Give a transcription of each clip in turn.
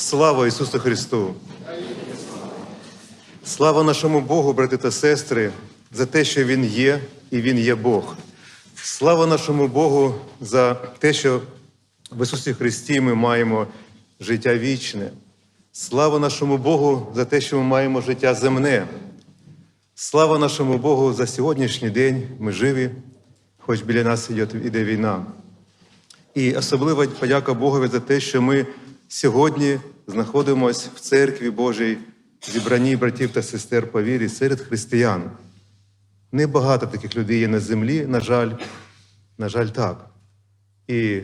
Слава Ісусу Христу! Слава нашому Богу, брати та сестри, за те, що Він є і Він є Бог. Слава нашому Богу за те, що в Ісусі Христі ми маємо життя вічне. Слава нашому Богу за те, що ми маємо життя земне. Слава нашому Богу за сьогоднішній день. Ми живі, хоч біля нас іде війна. І особлива подяка Богові за те, що ми сьогодні знаходимося в церкві Божій, зібранні братів та сестер по вірі серед християн. Небагато таких людей є на землі, на жаль, на жаль, так. І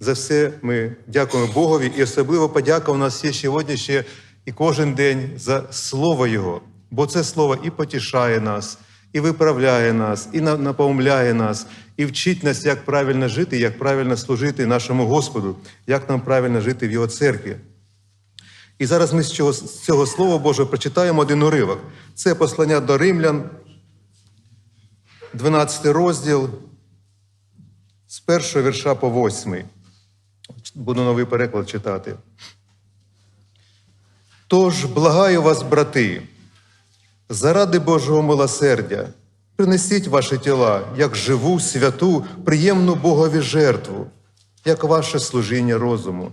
за все ми дякуємо Богові. І особливо подяка у нас є сьогодні ще і кожен день за Слово Його. Бо це слово і потішає нас, і виправляє нас, і на- напомляє нас, і вчить нас, як правильно жити, як правильно служити нашому Господу, як нам правильно жити в Його церкві. І зараз ми з цього, з цього Слова Божого прочитаємо один уривок. Це послання до римлян, 12 розділ, з першого вірша по восьмий. Буду новий переклад читати. Тож благаю вас, брати, заради Божого милосердя, принесіть ваші тіла як живу, святу, приємну Богові жертву, як ваше служіння розуму.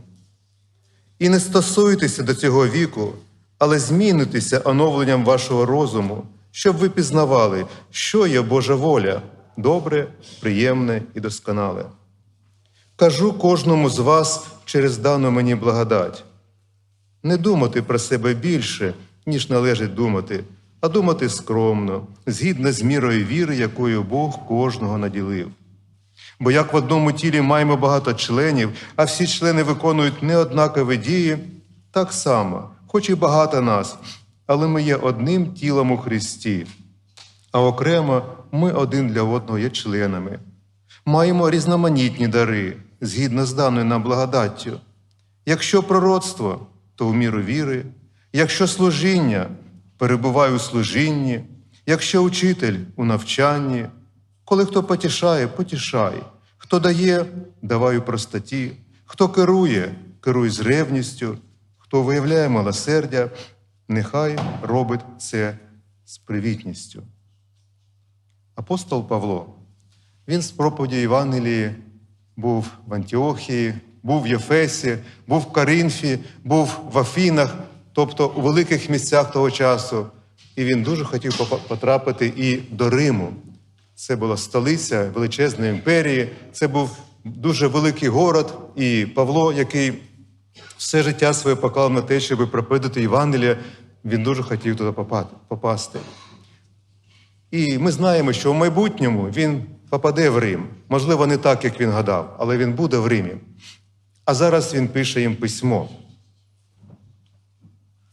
І не стосуйтеся до цього віку, але змінюйтеся оновленням вашого розуму, щоб ви пізнавали, що є Божа воля, добре, приємне і досконале. Кажу кожному з вас через дану мені благодать. Не думати про себе більше, ніж належить думати, а думати скромно, згідно з мірою віри, якою Бог кожного наділив. Бо як в одному тілі маємо багато членів, а всі члени виконують неоднакові дії, так само, хоч і багато нас, але ми є одним тілом у Христі, а окремо ми один для одного є членами. Маємо різноманітні дари згідно з даною нам благодаттю. Якщо пророцтво, то в міру віри, якщо служіння, перебувай у служінні, якщо учитель у навчанні, коли хто потішає, потішай, хто дає, давай у простоті, хто керує, керуй з ревністю, хто виявляє милосердя, нехай робить це з привітністю. Апостол Павло, він з проповіді Євангелії був в Антіохії, був в Єфесі, був в Каринфі, був в Афінах, тобто у великих місцях того часу. І він дуже хотів потрапити і до Риму. Це була столиця величезної імперії, це був дуже великий город. І Павло, який все життя своє поклав на те, щоб проповідати Євангелія, він дуже хотів туди попасти. І ми знаємо, що в майбутньому він попаде в Рим. Можливо, не так, як він гадав, але він буде в Римі. А зараз він пише їм письмо.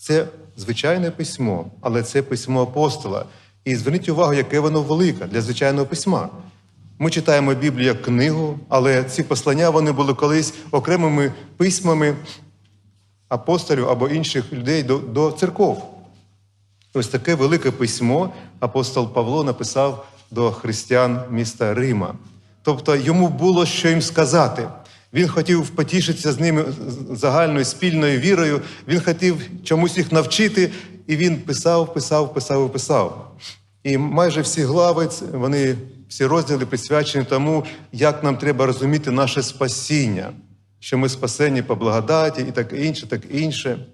Це звичайне письмо, але це письмо апостола. І зверніть увагу, яке воно велике для звичайного письма. Ми читаємо Біблію як книгу, але ці послання вони були колись окремими письмами апостолів або інших людей до, до церков. Ось таке велике письмо апостол Павло написав до християн міста Рима. Тобто йому було що їм сказати. Він хотів потішитися з ними загальною спільною вірою, він хотів чомусь їх навчити, і він писав, писав, писав писав. І майже всі глави, вони всі розділи присвячені тому, як нам треба розуміти наше спасіння, що ми спасені по благодаті і так інше, так інше.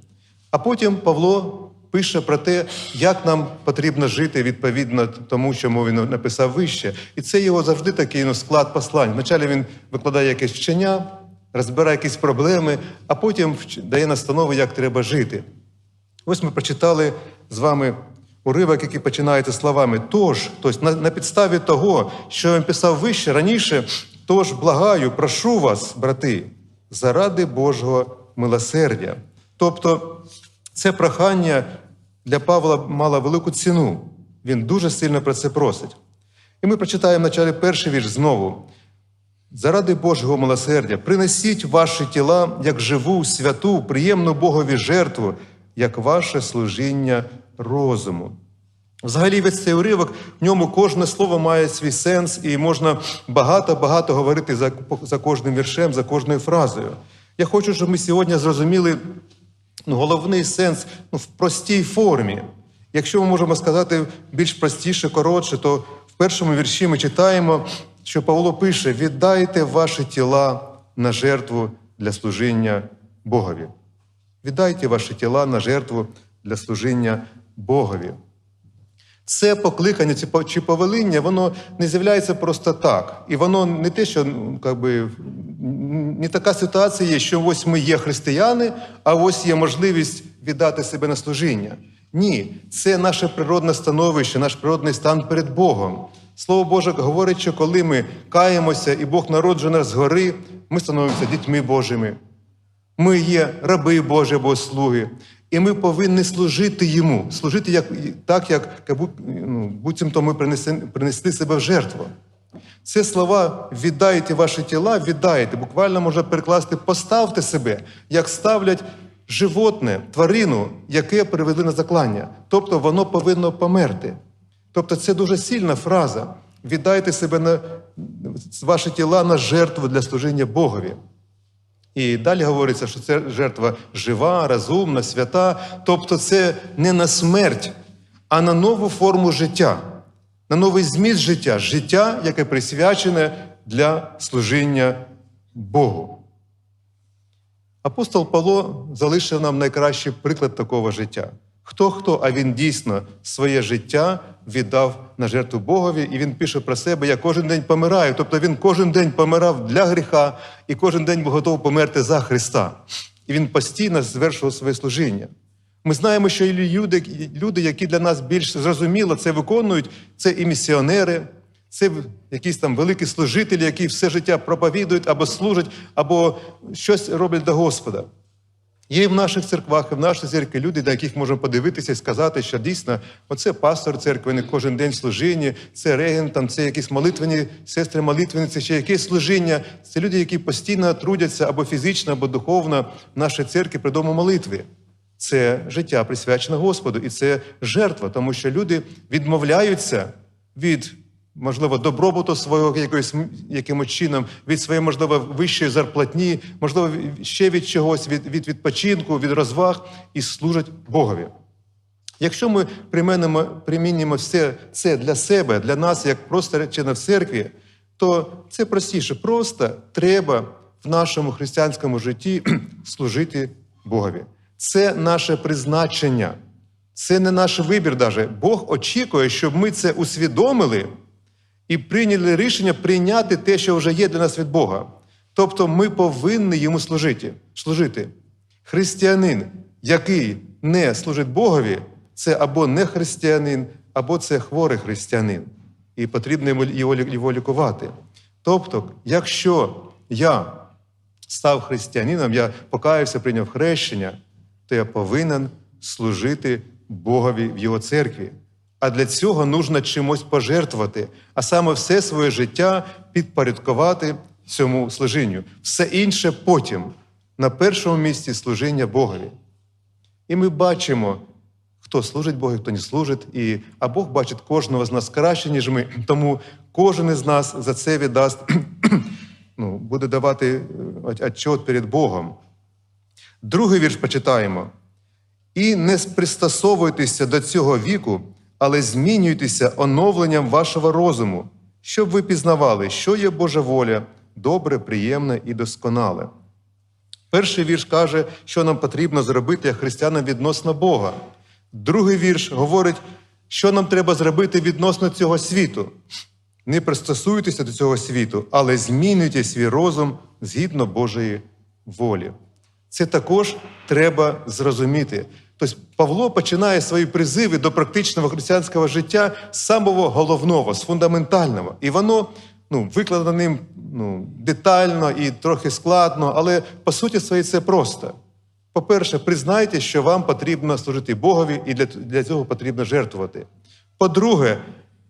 А потім Павло пише про те, як нам потрібно жити відповідно тому, чому він написав вище. І це його завжди такий ну, склад послань. Вначалі він викладає якесь вчення, розбирає якісь проблеми, а потім дає настанови, як треба жити. Ось ми прочитали з вами уривок, який починається словами тож, тобто на, на підставі того, що він писав вище раніше, тож благаю, прошу вас, брати, заради Божого милосердя. Тобто це прохання для Павла мало велику ціну. Він дуже сильно про це просить. І ми прочитаємо в началі перший вірш знову. Заради Божого милосердя, принесіть ваші тіла як живу, святу, приємну Богові жертву, як ваше служіння розуму. Взагалі, весь цей уривок, в ньому кожне слово має свій сенс, і можна багато-багато говорити за, за кожним віршем, за кожною фразою. Я хочу, щоб ми сьогодні зрозуміли ну, головний сенс ну, в простій формі. Якщо ми можемо сказати більш простіше, коротше, то в першому вірші ми читаємо, що Павло пише: віддайте ваші тіла на жертву для служіння Богові. Віддайте ваші тіла на жертву для служіння Богові. Це покликання чи по- повеління, воно не з'являється просто так. І воно не те, що ну, би, м, не така ситуація є, що ось ми є християни, а ось є можливість віддати себе на служіння. Ні, це наше природне становище, наш природний стан перед Богом. Слово Боже говорить, що коли ми каємося і Бог народжує нас згори, ми становимося дітьми Божими. Ми є раби Божі або слуги, і ми повинні служити йому, служити як, так, як, ну, буцімто ми принесли, принесли себе в жертву. Це слова віддайте ваші тіла, віддайте. Буквально можна перекласти поставте себе, як ставлять животне, тварину, яке привели на заклання. Тобто воно повинно померти. Тобто це дуже сильна фраза. Віддайте себе на ваші тіла на жертву для служіння Богові. І далі говориться, що це жертва жива, розумна, свята. Тобто, це не на смерть, а на нову форму життя, на новий зміст життя, життя, яке присвячене для служіння Богу. Апостол Павло залишив нам найкращий приклад такого життя. Хто хто, а він дійсно своє життя віддав на жертву Богові, і він пише про себе: я кожен день помираю. Тобто він кожен день помирав для гріха і кожен день був готовий померти за Христа. І він постійно звершував своє служіння. Ми знаємо, що люди, люди, які для нас більш зрозуміло це виконують, це і місіонери, це якісь там великі служителі, які все життя проповідують або служать, або щось роблять для Господа. Є і в наших церквах, і в нашій церкві люди, на яких можемо подивитися і сказати, що дійсно оце пастор церкви, не кожен день служіння, це регент, там, це якісь молитвені, сестри молитвенниці, чи якесь служіння. Це люди, які постійно трудяться або фізично, або духовно в нашій церкві при дому молитви. Це життя присвячене Господу, і це жертва, тому що люди відмовляються від можливо, добробуту свого якоюсь якимось чином, від своєї, можливо, вищої зарплатні, можливо, ще від чогось, від, від відпочинку, від розваг і служать Богові. Якщо ми примінимо, примінимо все це для себе, для нас, як просто речено в церкві, то це простіше. Просто треба в нашому християнському житті служити Богові. Це наше призначення, це не наш вибір. Даже. Бог очікує, щоб ми це усвідомили і прийняли рішення прийняти те, що вже є для нас від Бога. Тобто ми повинні йому служити. служити. Християнин, який не служить Богові, це або не християнин, або це хворий християнин. І потрібно його лікувати. Тобто, якщо я став християнином, я покаявся, прийняв хрещення, то я повинен служити Богові в Його церкві. А для цього нужно чимось пожертвувати, а саме все своє життя підпорядкувати цьому служінню. Все інше потім, на першому місці служіння Богові. І ми бачимо, хто служить Богу, хто не служить, і, а Бог бачить кожного з нас краще, ніж ми. Тому кожен із нас за це віддасть, ну, буде давати е, отчет перед Богом. Другий вірш почитаємо. І не пристосовуйтеся до цього віку, але змінюйтеся оновленням вашого розуму, щоб ви пізнавали, що є Божа воля, добре, приємне і досконале. Перший вірш каже, що нам потрібно зробити як християнам відносно Бога. Другий вірш говорить, що нам треба зробити відносно цього світу. Не пристосуйтеся до цього світу, але змінюйте свій розум згідно Божої волі. Це також треба зрозуміти. Тобто Павло починає свої призиви до практичного християнського життя з самого головного, з фундаментального. І воно ну, викладено ним ну, детально і трохи складно, але по суті своїй це просто. По-перше, признайте, що вам потрібно служити Богові, і для, для цього потрібно жертвувати. По-друге,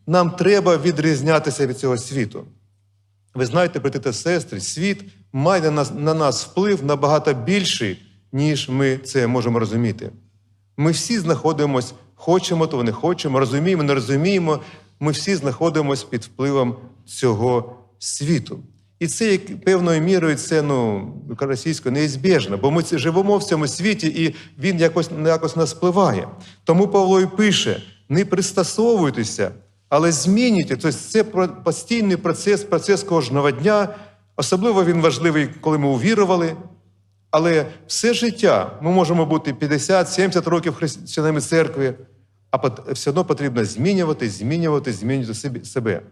нам треба відрізнятися від цього світу. Ви знаєте, брати та сестри, світ має на нас, на нас вплив набагато більший, ніж ми це можемо розуміти. Ми всі знаходимося, хочемо того не хочемо, розуміємо, не розуміємо. Ми всі знаходимося під впливом цього світу. І це певною мірою це ну російською неізбіжно, бо ми живемо в цьому світі, і він якось якось нас впливає. Тому Павло і пише: не пристосовуйтеся, але змінюйте. Тобто це постійний процес, процес кожного дня. Особливо він важливий, коли ми увірували. Але все життя ми можемо бути 50-70 років християнами церкви, а все одно потрібно змінювати, змінювати, змінювати себе.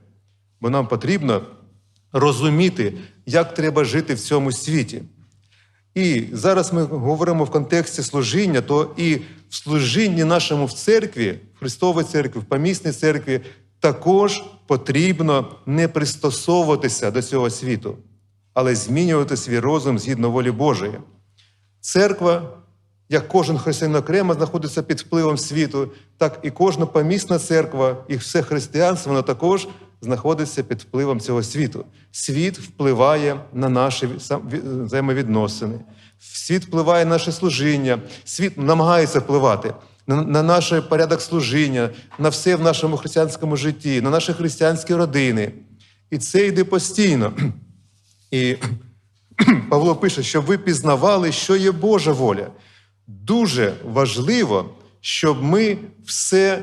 Бо нам потрібно розуміти, як треба жити в цьому світі. І зараз ми говоримо в контексті служіння, то і в служінні нашому в церкві, в Христовій церкві, в помісній церкві, також потрібно не пристосовуватися до цього світу, але змінювати свій розум згідно волі Божої. Церква, як кожен християнин окремо знаходиться під впливом світу, так і кожна помісна церква, і все християнство, воно також знаходиться під впливом цього світу. Світ впливає на наші взаємовідносини, світ впливає на наше служіння, світ намагається впливати на наш порядок служіння, на все в нашому християнському житті, на наші християнські родини. І це йде постійно. І Павло пише, щоб ви пізнавали, що є Божа воля. Дуже важливо, щоб ми все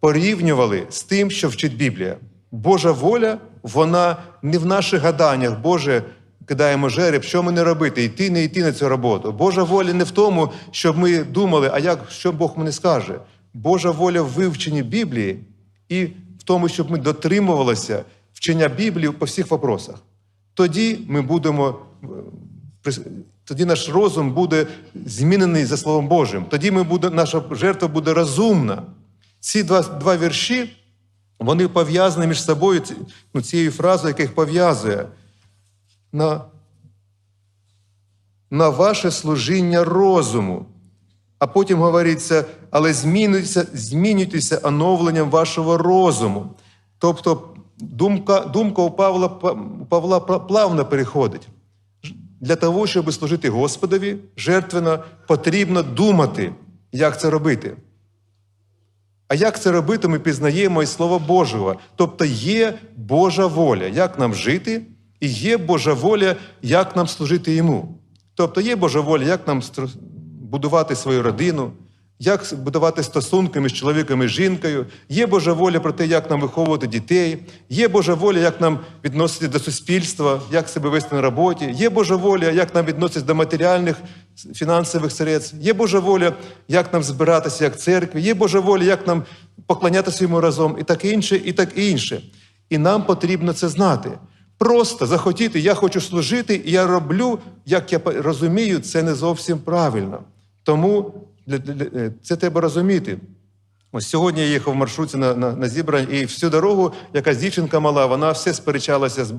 порівнювали з тим, що вчить Біблія. Божа воля, вона не в наших гаданнях, Боже, кидаємо жереб, що ми робити, йти, не йти на цю роботу. Божа воля не в тому, щоб ми думали, а як що Бог мені скаже. Божа воля в вивченні Біблії і в тому, щоб ми дотримувалися вчення Біблії по всіх вопросах. Тоді ми будемо е, тоді наш розум буде змінений за Словом Божим. Тоді ми буде, наша жертва буде розумна. Ці два, два вірші вони пов'язані між собою ну, цією фразою, яка їх пов'язує на, на ваше служіння розуму. А потім говориться, але змінюйтеся, оновленням вашого розуму. Тобто думка, думка у Павла, у Павла плавно переходить. Для того, щоб служити Господові, жертвенно потрібно думати, як це робити. А як це робити, ми пізнаємо із Слова Божого. Тобто є Божа воля, як нам жити, і є Божа воля, як нам служити йому. Тобто є Божа воля, як нам будувати свою родину, як будувати стосунки між чоловіком і жінкою, є Божа воля про те, як нам виховувати дітей, є Божа воля, як нам відносити до суспільства, як себе вести на роботі, є Божа воля, як нам відноситися до матеріальних фінансових средств, є Божа воля, як нам збиратися як церкві, є Божа воля, як нам поклонятися йому разом, і так інше, і так інше. І нам потрібно це знати. Просто захотіти, я хочу служити, і я роблю, як я розумію, це не зовсім правильно. Тому е, це треба розуміти. Ось сьогодні я їхав в маршруті на, на, на зібрання, і всю дорогу якась дівчинка мала, вона все сперечалася з,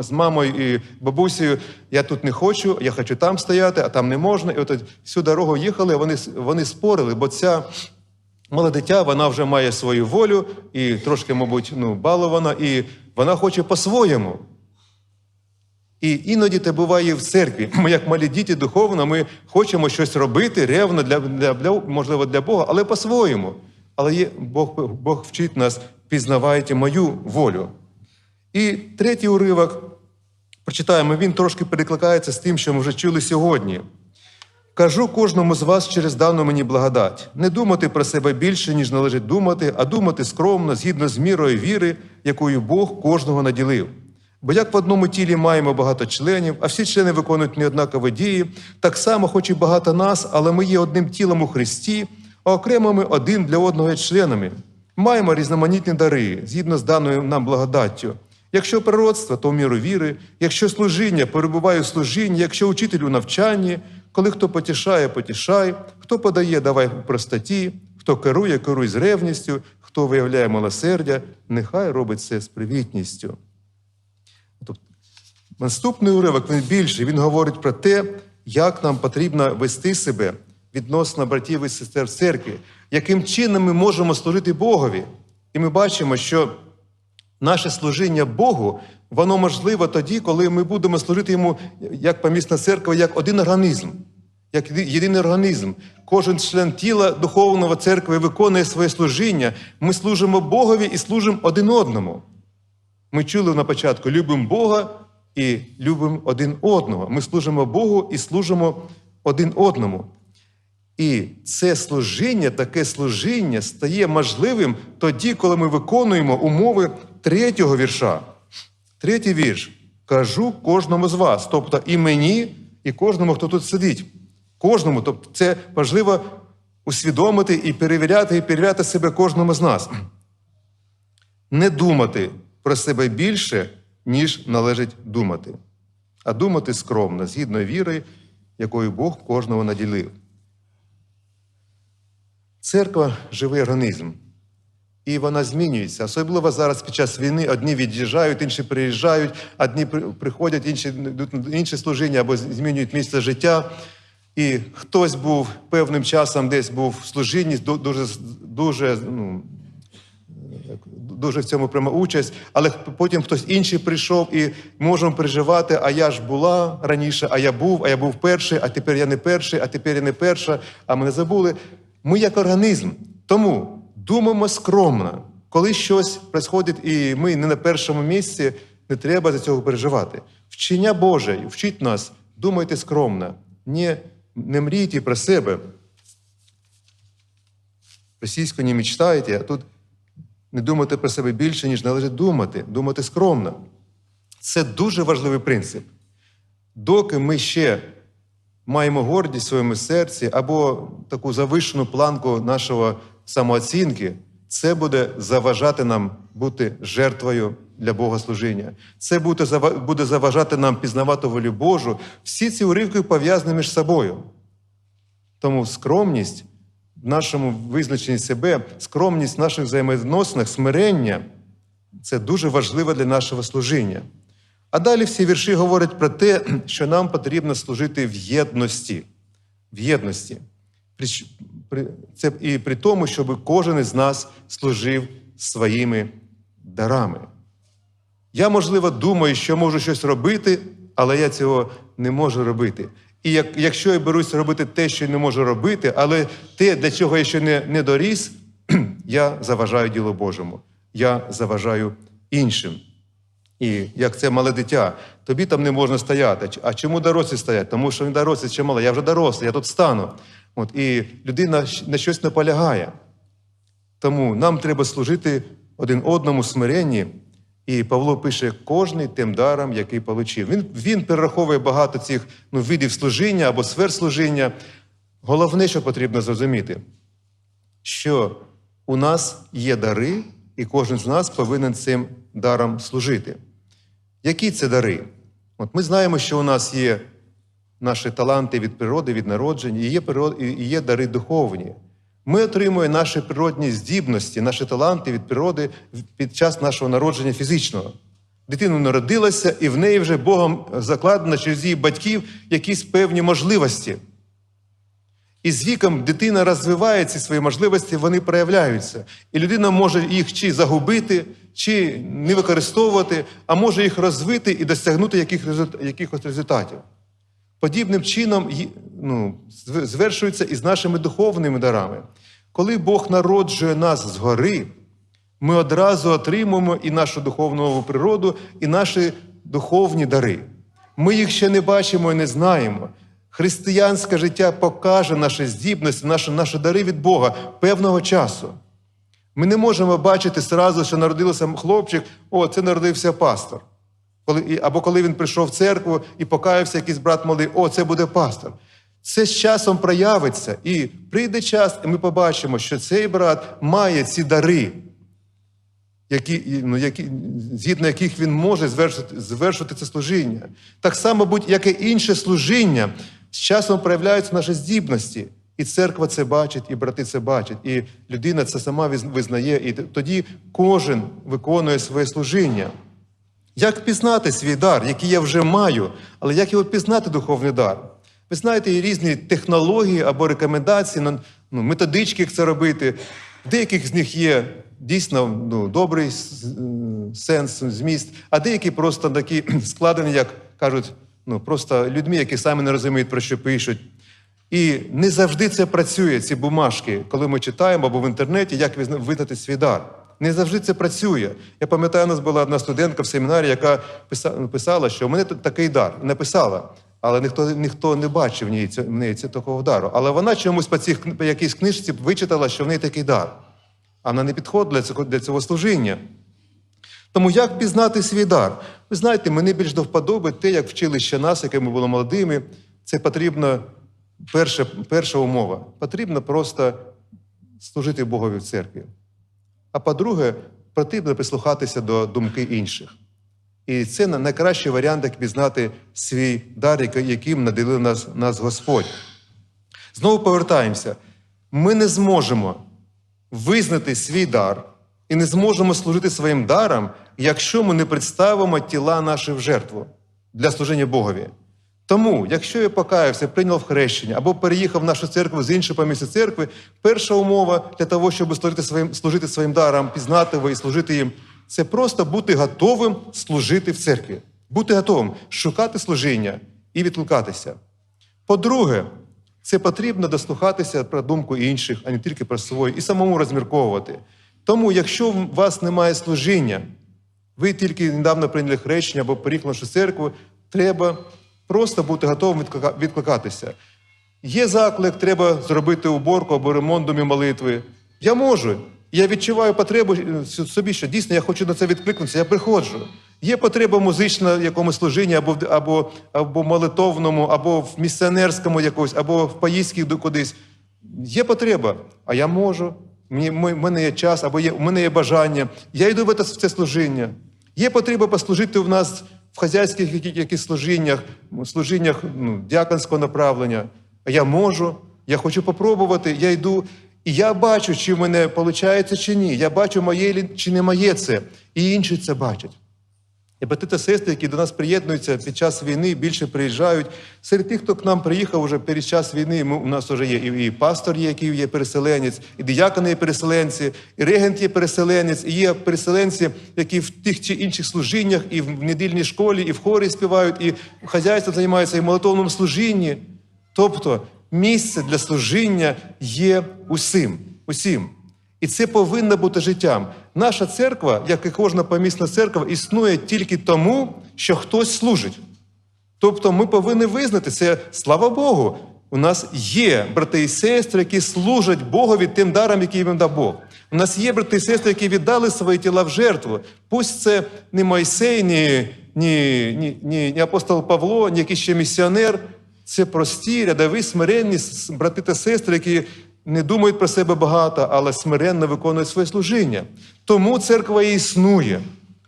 з мамою і бабусею. Я тут не хочу, я хочу там стояти, а там не можна. І от всю дорогу їхали, вони, вони спорили, бо ця мале дитя, вона вже має свою волю і трошки, мабуть, ну, балована, і вона хоче по-своєму. І іноді це буває в церкві. Ми, як малі діти духовно, ми хочемо щось робити ревно для, для, для можливо, для Бога, але по-своєму. Але є, Бог, Бог вчить нас, пізнавайте мою волю. І третій уривок, прочитаємо, він трошки перекликається з тим, що ми вже чули сьогодні. Кажу кожному з вас через дану мені благодать. Не думати про себе більше, ніж належить думати, а думати скромно, згідно з мірою віри, якою Бог кожного наділив. Бо як в одному тілі маємо багато членів, а всі члени виконують неоднакові дії, так само, хоч і багато нас, але ми є одним тілом у Христі, а окремо ми один для одного є членами. Маємо різноманітні дари, згідно з даною нам благодаттю. Якщо пророцтво, то в міру віри, якщо служіння, перебуває у служінні, якщо учитель у навчанні, коли хто потішає, потішай, хто подає, давай в простоті, хто керує, керуй з ревністю, хто виявляє милосердя, нехай робить це з привітністю. Наступний уривок він більший, він говорить про те, як нам потрібно вести себе відносно братів і сестер в церкві, яким чином ми можемо служити Богові. І ми бачимо, що наше служіння Богу, воно можливо тоді, коли ми будемо служити йому як помісна церква, як один організм, як єдиний організм. Кожен член тіла духовного церкви виконує своє служіння. Ми служимо Богові і служимо один одному. Ми чули на початку: любимо Бога і любимо один одного. Ми служимо Богу і служимо один одному. І це служіння, таке служіння стає можливим тоді, коли ми виконуємо умови третього вірша. Третій вірш. Кажу кожному з вас, тобто і мені, і кожному, хто тут сидить. Кожному. Тобто, це важливо усвідомити і перевіряти, і перевіряти себе кожному з нас. Не думати про себе більше, ніж належить думати, а думати скромно, згідно віри, якою Бог кожного наділив. Церква живий організм, і вона змінюється. Особливо зараз під час війни одні від'їжджають, інші приїжджають, одні при- приходять, інші інші служіння або змінюють місце життя. І хтось був певним часом десь був в служінні, дуже, дуже, ну, дуже в цьому прямо участь, але потім хтось інший прийшов і можемо переживати, а я ж була раніше, а я був, а я був перший, а тепер я не перший, а тепер я не перша, а мене забули. Ми як організм. Тому думаємо скромно. Коли щось відбувається, і ми не на першому місці, не треба за цього переживати. Вчення Боже вчить нас, думайте скромно, не, не мрійте про себе. Російською не мечтайте, а тут не думати про себе більше, ніж належить думати, думати скромно. Це дуже важливий принцип. Доки ми ще маємо гордість в своєму серці або таку завищену планку нашого самооцінки, це буде заважати нам бути жертвою для Богослужіння. Це буде заважати нам пізнавати волю Божу. Всі ці уривки пов'язані між собою. Тому скромність нашому визначенні себе, скромність в наших взаємовідносинах, смирення це дуже важливо для нашого служіння. А далі всі вірші говорять про те, що нам потрібно служити в єдності. В єдності. Це і при тому, щоб кожен із нас служив своїми дарами. Я, можливо, думаю, що можу щось робити, але я цього не можу робити. І як, якщо я берусь робити те, що не можу робити, але те, для чого я ще не, не доріс, я заважаю ділу Божому, я заважаю іншим. І як це мале дитя, тобі там не можна стояти. А чому дорослі стоять? Тому що він дорослий чи мало. Я вже дорослий, я тут стану. От, і людина на щось наполягає. Тому нам треба служити один одному смиренні. І Павло пише кожний тим даром, який получив. Він, він перераховує багато цих ну, видів служіння або сфер служіння. Головне, що потрібно зрозуміти, що у нас є дари, і кожен з нас повинен цим даром служити. Які це дари? От ми знаємо, що у нас є наші таланти від природи, від народження, і є, і є дари духовні. Ми отримуємо наші природні здібності, наші таланти від природи під час нашого народження фізичного. Дитина народилася, і в неї вже Богом закладено через її батьків якісь певні можливості. І з віком дитина розвиває ці свої можливості, вони проявляються. І людина може їх чи загубити, чи не використовувати, а може їх розвити і досягнути якихось результатів. Подібним чином ну, звершується і з нашими духовними дарами. Коли Бог народжує нас згори, ми одразу отримуємо і нашу духовну природу, і наші духовні дари. Ми їх ще не бачимо і не знаємо. Християнське життя покаже наші здібності, наші, наші дари від Бога певного часу. Ми не можемо бачити зразу, що народився хлопчик, о, це народився пастор. Коли, або коли він прийшов в церкву і покаявся якийсь брат малий, о, це буде пастор. Це з часом проявиться, і прийде час, і ми побачимо, що цей брат має ці дари, які, ну, які, згідно яких він може звершити, звершити це служіння. Так само, будь-яке інше служіння, з часом проявляються наші здібності. І церква це бачить, і брати це бачать, і людина це сама виз- визнає, і тоді кожен виконує своє служіння. Як пізнати свій дар, який я вже маю, але як його пізнати духовний дар? Ви знаєте, є різні технології або рекомендації, ну, методички, як це робити. Деяких з них є дійсно ну, добрий сенс, зміст, а деякі просто такі складені, як кажуть, ну, просто людьми, які самі не розуміють, про що пишуть. І не завжди це працює, ці бумажки, коли ми читаємо або в інтернеті, як визна- визнати свій дар. Не завжди це працює. Я пам'ятаю, у нас була одна студентка в семінарі, яка писала, що у мене такий дар. Написала. Але ніхто, ніхто не бачив в неї, в неї такого дару. Але вона чомусь по, цих, по якійсь книжці вичитала, що в неї такий дар. А вона не підходить для цього, для цього служіння. Тому як пізнати свій дар? Ви знаєте, мені більш до вподоби те, як вчили ще нас, які ми були молодими. Це потрібно перша, перша умова. Потрібно просто служити Богові в церкві. А по-друге, потрібно прислухатися до думки інших. І це на- найкращий варіант, як пізнати свій дар, яким наділив нас, нас Господь. Знову повертаємося. Ми не зможемо визнати свій дар і не зможемо служити своїм даром, якщо ми не представимо тіла наші в жертву для служіння Богові. Тому, якщо я покаявся, прийняв хрещення або переїхав в нашу церкву з іншого місця церкви, перша умова для того, щоб служити своїм, служити своїм даром, пізнати його і служити їм, це просто бути готовим служити в церкві, бути готовим шукати служіння і відкликатися. По-друге, це потрібно дослухатися про думку інших, а не тільки про свою, і самому розмірковувати. Тому, якщо у вас немає служіння, ви тільки недавно прийняли хрещення або переїхали в нашу церкву, треба просто бути готовим відклика- відкликатися. Є заклик, треба зробити уборку або ремонт домі молитви. Я можу. Я відчуваю потребу е, собі, що дійсно я хочу на це відкликнутися, я приходжу. Є потреба музична в якомусь служінні, або, або, або молитовному, або в місіонерському якось, або в поїздці кудись. Є потреба, а я можу. Мені, в мене є час, або є, у мене є бажання. Я йду в це служіння. Є потреба послужити в нас в хазяйських якихось служіннях, служіннях ну, дяконського направлення. А я можу, я хочу попробувати, я йду. І я бачу, чи в мене виходить, чи ні. Я бачу, моє чи не моє це. І інші це бачать. І брати та сестри, які до нас приєднуються під час війни, більше приїжджають. Серед тих, хто к нам приїхав уже під час війни, ми, у нас вже є і, пастор, є, який є переселенець, і діякони є переселенці, і регент є переселенець, і є переселенці, які в тих чи інших служіннях, і в недільній школі, і в хорі співають, і хазяйством займаються, і в молитовному служінні. Тобто місце для служіння є усім. усім. І це повинно бути життям. Наша церква, як і кожна помісна церква, існує тільки тому, що хтось служить. Тобто ми повинні визнати це, слава Богу. У нас є брати і сестри, які служать Богові тим даром, який їм дав Бог. У нас є брати і сестри, які віддали свої тіла в жертву. Пусть це не Мойсей, ні, ні, ні, ні, апостол Павло, ні якийсь ще місіонер. Це прості, рядові, смиренні брати та сестри, які не думають про себе багато, але смиренно виконують своє служіння. Тому церква і існує.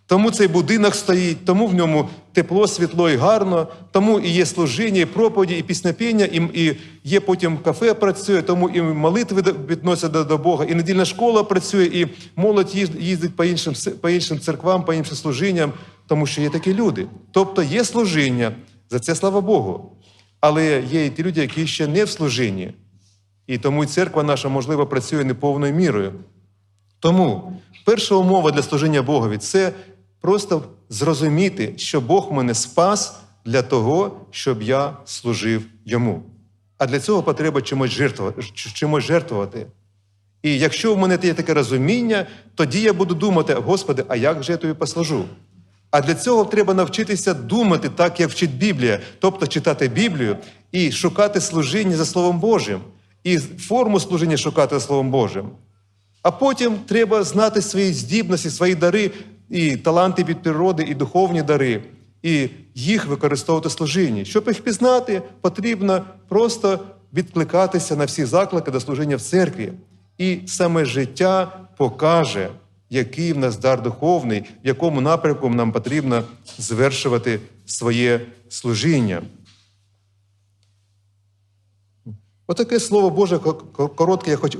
Тому цей будинок стоїть, тому в ньому тепло, світло і гарно, тому і є служіння, і проповіді, і піснопіння, і, і є потім кафе працює, тому і молитви до- відносять до, до Бога, і недільна школа працює, і молодь їздить по іншим, по іншим церквам, по іншим служінням, тому що є такі люди. Тобто є служіння, за це слава Богу. Але є і ті люди, які ще не в служінні. І тому церква наша, можливо, працює не повною мірою. Тому перша умова для служіння Богові це просто зрозуміти, що Бог мене спас для того, щоб я служив йому. А для цього потрібно чимось жертвувати. Чимось жертвувати. І якщо в мене є таке розуміння, тоді я буду думати, Господи, а як же я тобі послужу? А для цього треба навчитися думати так, як вчить Біблія, тобто читати Біблію і шукати служіння за Словом Божим, і форму служіння шукати Словом Божим. А потім треба знати свої здібності, свої дари, і таланти від природи, і духовні дари, і їх використовувати в служінні. Щоб їх пізнати, потрібно просто відкликатися на всі заклики до служіння в церкві. І саме життя покаже, який в нас дар духовний, в якому напрямку нам потрібно звершувати своє служіння. Отаке слово Боже ко- ко- коротке я, хоч,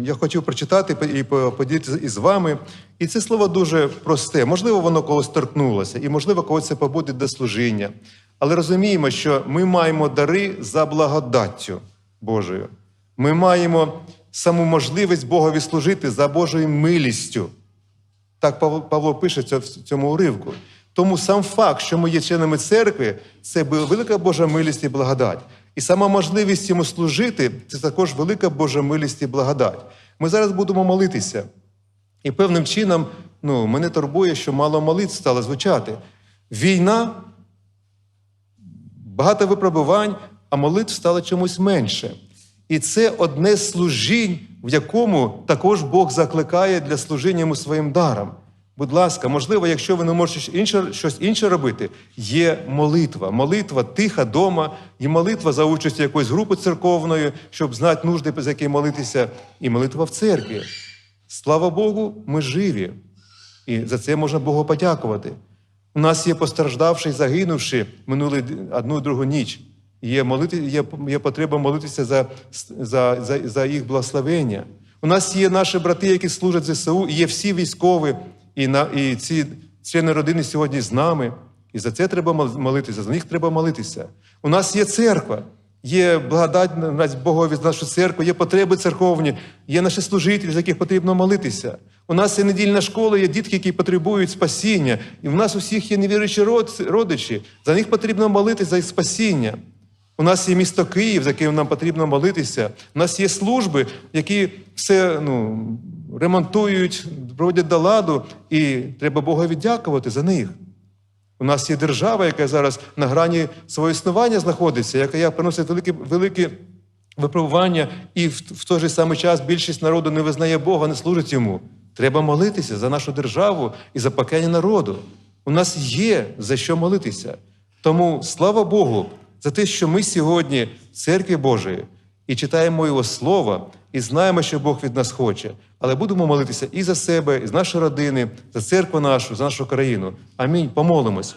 я хотів прочитати і по- поділитися із вами. І це слово дуже просте. Можливо, воно когось торкнулося, і можливо, когось це побуде до служіння. Але розуміємо, що ми маємо дари за благодаттю Божою. Ми маємо саму можливість Богові служити за Божою милістю. Так Павло, пише в цьому уривку. Тому сам факт, що ми є членами церкви, це велика Божа милість і благодать. І сама можливість йому служити це також велика Божа милість і благодать. Ми зараз будемо молитися. І певним чином ну, мене турбує, що мало молитв стало звучати. Війна, багато випробувань, а молитв стало чомусь менше. І це одне з служінь, в якому також Бог закликає для служіння йому своїм даром. Будь ласка, можливо, якщо ви не можете інше, щось інше робити, є молитва. Молитва тиха дома, і молитва за участю якоїсь групи церковної, щоб знати нужди, за які молитися, і молитва в церкві. Слава Богу, ми живі. І за це можна Богу подякувати. У нас є постраждавши загинувши минулі одну другу ніч. Є, молити, є, є потреба молитися за, за, за, за їх благословення. У нас є наші брати, які служать ЗСУ, і є всі військові, і, на, і ці члени родини сьогодні з нами. І за це треба молитися, за них треба молитися. У нас є церква, є благодать Богові з нашу церкву, є потреби церковні, є наші служителі, з яких потрібно молитися. У нас є недільна школа, є дітки, які потребують спасіння. І в нас усіх є невіруючі родичі. За них потрібно молитися за їх спасіння. У нас є місто Київ, за яким нам потрібно молитися. У нас є служби, які все ну, ремонтують, проводять до ладу, і треба Богові дякувати за них. У нас є держава, яка зараз на грані свого існування знаходиться, яка приносить великі, великі випробування, і в, в той же самий час більшість народу не визнає Бога, не служить йому. Треба молитися за нашу державу і за покаяння народу. У нас є за що молитися. Тому слава Богу за те, що ми сьогодні церкві Божої і читаємо Його Слово, і знаємо, що Бог від нас хоче. Але будемо молитися і за себе, і за наші родини, за церкву нашу, за нашу країну. Амінь. Помолимось.